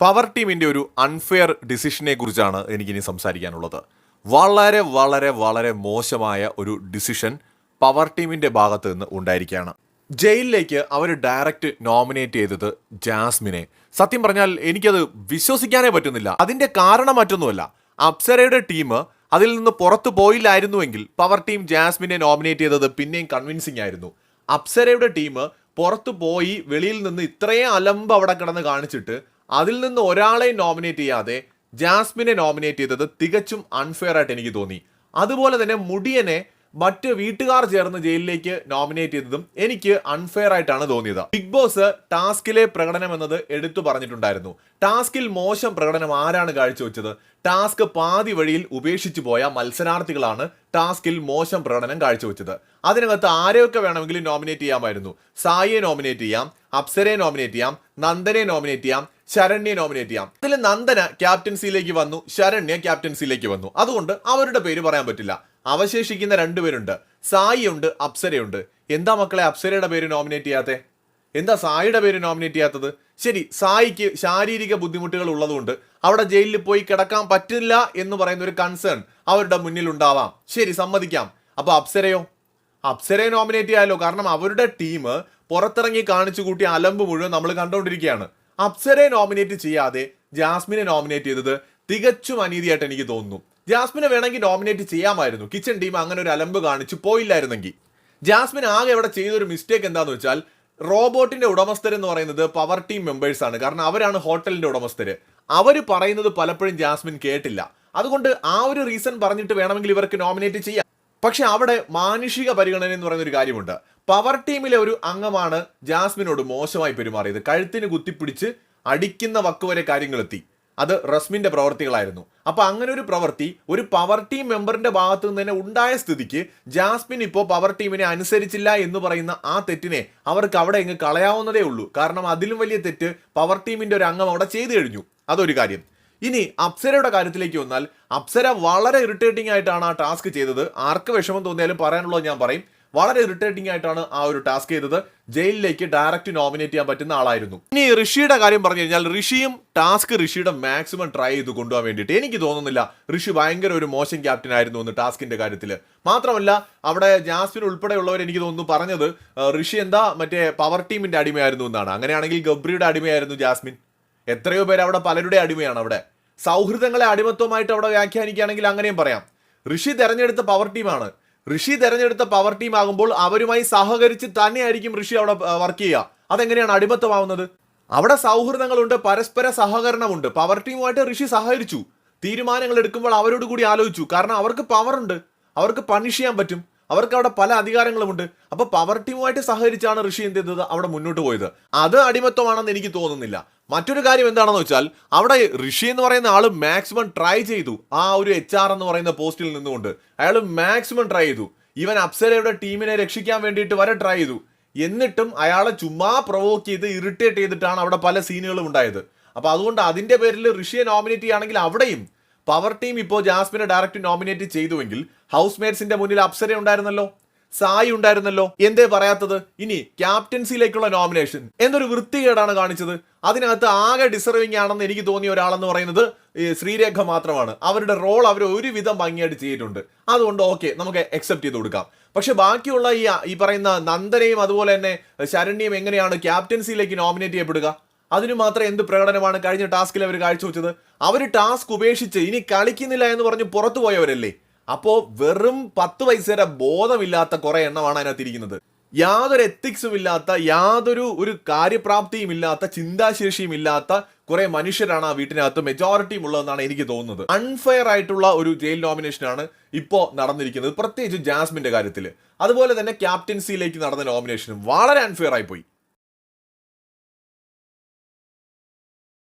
Power ടീമിന്റെ ഒരു unfair ഡിസിഷനെ കുറിച്ചാണ് എനിക്കിനി സംസാരിക്കാനുള്ളത്. വളരെ വളരെ വളരെ മോശമായ ഒരു ഡിസിഷൻ പവർ ടീമിന്റെ ഭാഗത്ത് നിന്ന് ഉണ്ടായിരിക്കുകയാണ്. ജയിലിലേക്ക് അവർ ഡയറക്റ്റ് നോമിനേറ്റ് ചെയ്തത് ജാസ്മിനെ. സത്യം പറഞ്ഞാൽ എനിക്കത് വിശ്വസിക്കാനേ പറ്റുന്നില്ല. അതിന്റെ കാരണം മറ്റൊന്നുമല്ല അപ്സരയുടെ ടീം അതിൽ നിന്ന് പുറത്തു പോയില്ലായിരുന്നുവെങ്കിൽ പവർ ടീം ജാസ്മിനെ നോമിനേറ്റ് ചെയ്തത് പിന്നെയും കൺവിൻസിംഗ് ആയിരുന്നു. അപ്സരയുടെ ടീം പുറത്തു പോയി വെളിയിൽ നിന്ന് ഇത്രയും അലമ്പ് അവിടെ കിടന്ന് കാണിച്ചിട്ട് അതിൽ നിന്ന് ഒരാളെ നോമിനേറ്റ് ചെയ്യാതെ ജാസ്മിനെ നോമിനേറ്റ് ചെയ്തത് തികച്ചും അൺഫെയർ ആയിട്ട് എനിക്ക് തോന്നി. അതുപോലെ തന്നെ മുടിയനെ മറ്റ് വീട്ടുകാർ ചേർന്ന് ജയിലിലേക്ക് നോമിനേറ്റ് ചെയ്തതും എനിക്ക് അൺഫെയർ ആയിട്ടാണ് തോന്നിയത്. ബിഗ് ബോസ് ടാസ്കിലെ പ്രകടനം എന്നത് എടുത്തു പറഞ്ഞിട്ടുണ്ടായിരുന്നു. ടാസ്കിൽ മോശം പ്രകടനം ആരാണ് കാഴ്ചവെച്ചത്? ടാസ്ക് പാതി വഴിയിൽ ഉപേക്ഷിച്ചു പോയ മത്സരാർത്ഥികളാണ് ടാസ്കിൽ മോശം പ്രകടനം കാഴ്ചവെച്ചത്. അതിനകത്ത് ആരെയൊക്കെ വേണമെങ്കിലും നോമിനേറ്റ് ചെയ്യാമായിരുന്നു? സായിയെ നോമിനേറ്റ് ചെയ്യാം അപ്സരയെ നോമിനേറ്റ് ചെയ്യാം നന്ദനെ നോമിനേറ്റ് ചെയ്യാം ശരണ്യെ നോമിനേറ്റ് ചെയ്യാം. അതിൽ നന്ദന ക്യാപ്റ്റൻസിയിലേക്ക് വന്നു ശരണ്യ ക്യാപ്റ്റൻസിയിലേക്ക് വന്നു. അതുകൊണ്ട് അവരുടെ പേര് പറയാൻ പറ്റില്ല. അവശേഷിക്കുന്ന രണ്ടുപേരുണ്ട് സായി ഉണ്ട് അപ്സരയുണ്ട്. എന്താ മക്കളെ അപ്സരയുടെ പേര് നോമിനേറ്റ് ചെയ്യാത്തെ? എന്താ സായിയുടെ പേര് നോമിനേറ്റ് ചെയ്യാത്തത്? ശരി സായിക്ക് ശാരീരിക ബുദ്ധിമുട്ടുകൾ ഉള്ളതുകൊണ്ട് അവിടെ ജയിലിൽ പോയി കിടക്കാൻ പറ്റില്ല എന്ന് പറയുന്ന ഒരു കൺസേൺ അവരുടെ മുന്നിൽ ഉണ്ടാവാം. ശരി സമ്മതിക്കാം. അപ്പൊ അപ്സരയോ? അപ്സരയെ നോമിനേറ്റ് ചെയ്യാലോ? കാരണം അവരുടെ ടീം പുറത്തിറങ്ങി കാണിച്ചു കൂട്ടിയ അലമ്പ് മുഴുവൻ നമ്മൾ കണ്ടുകൊണ്ടിരിക്കുകയാണ് അപ്സരയെ നോമിനേറ്റ് ചെയ്യാതെ ജാസ്മിനെ നോമിനേറ്റ് ചെയ്തത് തികച്ചും അനീതിയായിട്ട് എനിക്ക് തോന്നുന്നു. ജാസ്മിനെ വേണമെങ്കിൽ ഡോമിനേറ്റ് ചെയ്യാമായിരുന്നു. കിച്ചൺ ടീം അങ്ങനെ ഒരു അലമ്പ് കാണിച്ചു പോയില്ലായിരുന്നെങ്കിൽ. ജാസ്മിൻ ആകെ ഇവിടെ ചെയ്തൊരു മിസ്റ്റേക്ക് എന്താന്ന് വെച്ചാൽ റോബോട്ടിന്റെ ഉടമസ്ഥർ എന്ന് പറയുന്നത് പവർ ടീം മെമ്പേഴ്സ് ആണ്. കാരണം അവരാണ് ഹോട്ടലിന്റെ ഉടമസ്ഥര്. അവർ പറയുന്നത് പലപ്പോഴും ജാസ്മിൻ കേട്ടില്ല. അതുകൊണ്ട് ആ ഒരു റീസൺ പറഞ്ഞിട്ട് വേണമെങ്കിൽ ഇവർക്ക് നോമിനേറ്റ് ചെയ്യാം. പക്ഷെ അവിടെ മാനുഷിക പരിഗണന എന്ന് പറയുന്ന ഒരു കാര്യമുണ്ട്. പവർ ടീമിലെ ഒരു അംഗമാണ് ജാസ്മിനോട് മോശമായി പെരുമാറിയത്. കഴുത്തിന് കുത്തിപ്പിടിച്ച് അടിക്കുന്ന വക്കുവരെ കാര്യങ്ങളെത്തി അത് റസ്മിന്റെ പ്രവർത്തികളായിരുന്നു. അപ്പോൾ അങ്ങനെ ഒരു പ്രവൃത്തി ഒരു പവർ ടീം മെമ്പറിന്റെ ഭാഗത്ത് നിന്ന് തന്നെ ഉണ്ടായ സ്ഥിതിക്ക് ജാസ്മിൻ ഇപ്പോൾ പവർ ടീമിനെ അനുസരിച്ചില്ല എന്ന് പറയുന്ന ആ തെറ്റിനെ അവർക്ക് അവിടെ എങ്ങ് കളയാവുന്നതേ ഉള്ളൂ. കാരണം അതിലും വലിയ തെറ്റ് പവർ ടീമിന്റെ ഒരു അംഗം അവിടെ ചെയ്തു കഴിഞ്ഞു. അതൊരു കാര്യം. ഇനി അപ്സരയുടെ കാര്യത്തിലേക്ക് വന്നാൽ അപ്സര വളരെ ഇറിറ്റേറ്റിംഗ് ആയിട്ടാണ് ആ ടാസ്ക് ചെയ്തത്. ആർക്ക് വിഷമം തോന്നിയാലും പറയാനുള്ളത് ഞാൻ പറയും. വളരെ ഇറിറ്റേറ്റിംഗ് ആയിട്ടാണ് ആ ഒരു ടാസ്ക് ചെയ്തത്. ജയിലിലേക്ക് ഡയറക്റ്റ് നോമിനേറ്റ് ചെയ്യാൻ പറ്റുന്ന ആളായിരുന്നു. ഇനി ഋഷിയുടെ കാര്യം പറഞ്ഞു കഴിഞ്ഞാൽ ഋഷിയും ടാസ്ക് ഋഷിയുടെ മാക്സിമം ട്രൈ ചെയ്ത് കൊണ്ടുപോകാൻ വേണ്ടിയിട്ട്. എനിക്ക് തോന്നുന്നില്ല ഋഷി ഭയങ്കര ഒരു മോശം ക്യാപ്റ്റൻ ആയിരുന്നു എന്ന് ടാസ്കിന്റെ കാര്യത്തിൽ മാത്രമല്ല അവിടെ ജാസ്മിൻ ഉൾപ്പെടെയുള്ളവർ എനിക്ക് തോന്നുന്നു പറഞ്ഞത് ഋഷി എന്താ മറ്റേ പവർ ടീമിന്റെ അടിമയായിരുന്നു എന്നാണ്. അങ്ങനെയാണെങ്കിൽ ഗബ്രിയുടെ അടിമയായിരുന്നു ജാസ്മിൻ. എത്രയോ പേര് അവിടെ പലരുടെ അടിമയാണ് അവിടെ. സൗഹൃദങ്ങളെ അടിമത്വമായിട്ട് അവിടെ വ്യാഖ്യാനിക്കുകയാണെങ്കിൽ അങ്ങനെയും പറയാം. ഋഷി തെരഞ്ഞെടുത്ത പവർ ടീമാണ് ഋഷി തെരഞ്ഞെടുത്ത പവർ ടീം ആകുമ്പോൾ അവരുമായി സഹകരിച്ച് തന്നെയായിരിക്കും ഋഷി അവിടെ വർക്ക് ചെയ്യുക. അതെങ്ങനെയാണ് അടിമത്തമാവുന്നത്? അവിടെ സൗഹൃദങ്ങളുണ്ട് പരസ്പര സഹകരണമുണ്ട്. പവർ ടീമുമായിട്ട് ഋഷി സഹകരിച്ചു. തീരുമാനങ്ങൾ എടുക്കുമ്പോൾ അവരോട് കൂടി ആലോചിച്ചു. കാരണം അവർക്ക് പവർ ഉണ്ട്. അവർക്ക് പണിഷ് ചെയ്യാൻ പറ്റും. അവർക്ക് അവിടെ പല അധികാരങ്ങളുമുണ്ട്. അപ്പൊ പവർ ടീമുമായിട്ട് സഹകരിച്ചാണ് ഋഷി എന്ത് ചെയ്തത്? അവിടെ മുന്നോട്ട് പോയത്. അത് അടിമത്വമാണെന്ന് എനിക്ക് തോന്നുന്നില്ല. മറ്റൊരു കാര്യം എന്താണെന്ന് വെച്ചാൽ അവിടെ ഋഷി എന്ന് പറയുന്ന ആൾ മാക്സിമം ട്രൈ ചെയ്തു. ആ ഒരു എച്ച് ആർ എന്ന് പറയുന്ന പോസ്റ്റിൽ നിന്നുകൊണ്ട്. അയാൾ മാക്സിമം ട്രൈ ചെയ്തു. ഇവൻ അപ്സരയുടെ ടീമിനെ രക്ഷിക്കാൻ വേണ്ടിയിട്ട് വരെ ട്രൈ ചെയ്തു. എന്നിട്ടും അയാളെ ചുമ്മാ പ്രൊവോക്ക് ചെയ്ത് ഇറിറ്റേറ്റ് ചെയ്തിട്ടാണ് അവിടെ പല സീനുകളും ഉണ്ടായത്. അപ്പൊ അതുകൊണ്ട് അതിന്റെ പേരിൽ ഋഷിയെ നോമിനേറ്റ് ചെയ്യുകയാണെങ്കിൽ അവിടെയും പവർ ടീം ഇപ്പോൾ ജാസ്മിനെ ഡയറക്റ്റ് നോമിനേറ്റ് ചെയ്തുവെങ്കിൽ ഹൗസ് മേറ്റ്സിന്റെ മുന്നിൽ അപ്സര ഉണ്ടായിരുന്നല്ലോ? സായി ഉണ്ടായിരുന്നല്ലോ? എന്തേ പറയാത്തത്? ഇനി ക്യാപ്റ്റൻസിയിലേക്കുള്ള നോമിനേഷൻ. എന്തൊരു വൃത്തികേടാണ് കാണിച്ചത്. അതിനകത്ത് ആകെ ഡിസർവിംഗ് ആണെന്ന് എനിക്ക് തോന്നിയ ഒരാളെന്ന് പറയുന്നത് ശ്രീരേഖ മാത്രമാണ്. അവരുടെ റോൾ അവർ ഒരുവിധം ഭംഗിയായിട്ട് ചെയ്തിട്ടുണ്ട്. അതുകൊണ്ട് ഓക്കെ നമുക്ക് അക്സെപ്റ്റ് ചെയ്ത് കൊടുക്കാം. പക്ഷെ ബാക്കിയുള്ള ഈ ഈ പറയുന്ന നന്ദനയും അതുപോലെ തന്നെ ശരണ്യയും എങ്ങനെയാണ് ക്യാപ്റ്റൻസിയിലേക്ക് നോമിനേറ്റ് ചെയ്യപ്പെടുക? അതിനു മാത്രം എന്ത് പ്രകടനമാണ് കഴിഞ്ഞ ടാസ്കിൽ അവർ കാഴ്ചവെച്ചത്? അവർ ടാസ്ക് ഉപേക്ഷിച്ച് ഇനി കളിക്കുന്നില്ല എന്ന് പറഞ്ഞ് പുറത്തു പോയവരല്ലേ അപ്പോ വെറും പത്ത് പൈസയുടെ ബോധമില്ലാത്ത കുറേ എണ്ണമാണ് അതിനകത്തിരിക്കുന്നത് യാതൊരു എത്തിക്സും ഇല്ലാത്ത യാതൊരു ഒരു കാര്യപ്രാപ്തിയും ഇല്ലാത്ത ചിന്താശേഷിയും ഇല്ലാത്ത കുറെ മനുഷ്യരാണ് ആ വീട്ടിനകത്ത്. മെജോറിറ്റിയും ഉള്ളതെന്നാണ് എനിക്ക് തോന്നുന്നത്. അൺഫെയർ ആയിട്ടുള്ള ഒരു ജയിൽ നോമിനേഷനാണ് ഇപ്പോൾ നടന്നിരിക്കുന്നത്. പ്രത്യേകിച്ച് ജാസ്മിന്റെ കാര്യത്തിൽ അതുപോലെ തന്നെ ക്യാപ്റ്റൻസിയിലേക്ക് നടന്ന നോമിനേഷനും വളരെ അൺഫെയർ ആയി പോയി